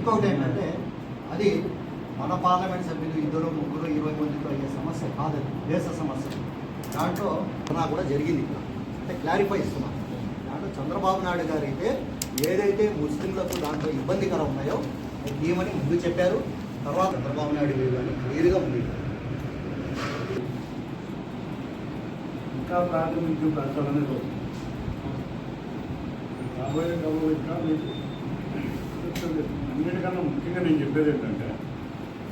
ఇంకొకటి ఏంటంటే అది మన పార్లమెంట్ సభ్యులు ఇద్దరు ముగ్గురు ఇరవై మందితో అయ్యే సమస్య కాదు దేశ సమస్య. దాంట్లో నా కూడా జరిగింది ఇక్కడ. అంటే క్లారిఫై ఇస్తున్నాను దాంట్లో చంద్రబాబు నాయుడు గారు అయితే ఏదైతే ముస్లింలకు దాంట్లో ఇబ్బందికరం ఉన్నాయో ఏమని ముందు చెప్పారు. తర్వాత చంద్రబాబు నాయుడు గారు కానీ క్లియర్గా ఉంది ఇంకా ప్రాతినిధ్యం పెంచాలని కోరుతున్నాను. రాబోయే కాలంలో ఇంకా మీకు అన్నిటికన్నా ముఖ్యంగా నేను చెప్పేది ఏంటంటే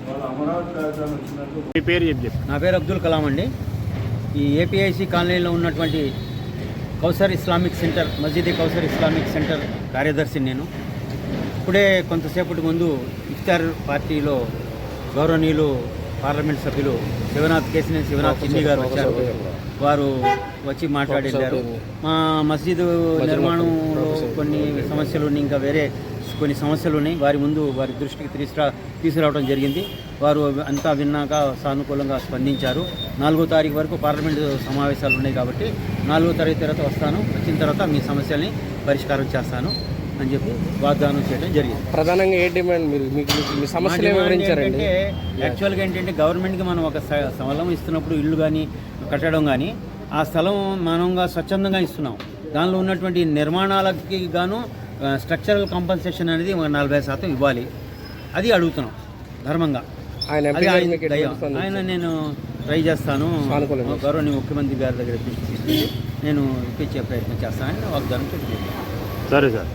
వాళ్ళ అమరావతి రాజధాని వచ్చినట్టు మీ పేరు చెప్పి నా పేరు అబ్దుల్ కలాం అండి. ఈ ఏపీఐసి కాలనీలో ఉన్నటువంటి కౌసర్ ఇస్లామిక్ సెంటర్ మస్జిద్ కౌసర్ ఇస్లామిక్ సెంటర్ కార్యదర్శిని నేను. ఇప్పుడే కొంతసేపటి ముందు ఇఫ్తార్ పార్టీలో గౌరవనీయులు పార్లమెంట్ సభ్యులు శివనాథ్ కేసినేని శివనాథ్ చిన్ని గారు వచ్చారు. వారు వచ్చి మాట్లాడి వెళ్ళారు మా మస్జిద్ నిర్మాణంలో కొన్ని సమస్యలు ఉన్నాయి ఇంకా వేరే కొన్ని సమస్యలు ఉన్నాయి. వారి ముందు వారి దృష్టికి తీసుకురా తీసుకురావడం జరిగింది. వారు అంతా విన్నాక సానుకూలంగా స్పందించారు. నాలుగో తారీఖు వరకు పార్లమెంటు సమావేశాలు ఉన్నాయి కాబట్టి నాలుగో తారీఖు తర్వాత వస్తాను. వచ్చిన తర్వాత మీ సమస్యల్ని పరిష్కారం చేస్తాను అని చెప్పి వాగ్దానం చేయడం జరిగింది. ప్రధానంగా ఏ డిమాండ్ మీరు? మీకు మీ సమస్యలు ఏంటంటే, యాక్చువల్గా ఏంటంటే గవర్నమెంట్కి మనం ఒక స్థలం ఇస్తున్నప్పుడు ఇల్లు కానీ కట్టడం కానీ ఆ స్థలం మనంగా స్వచ్ఛందంగా ఇస్తున్నాం. దానిలో ఉన్నటువంటి నిర్మాణాలకి గాను స్ట్రక్చరల్ కాంపన్సేషన్ అనేది ఒక నలభై శాతం ఇవ్వాలి. అది అడుగుతున్నాం ధర్మంగా. ఆయన నేను ట్రై చేస్తాను. గౌరవనీయ ముఖ్యమంత్రి గారి దగ్గర నేను ఇప్పించే ప్రయత్నం చేస్తానని వాగ్దానం చెప్పి సరే సార్.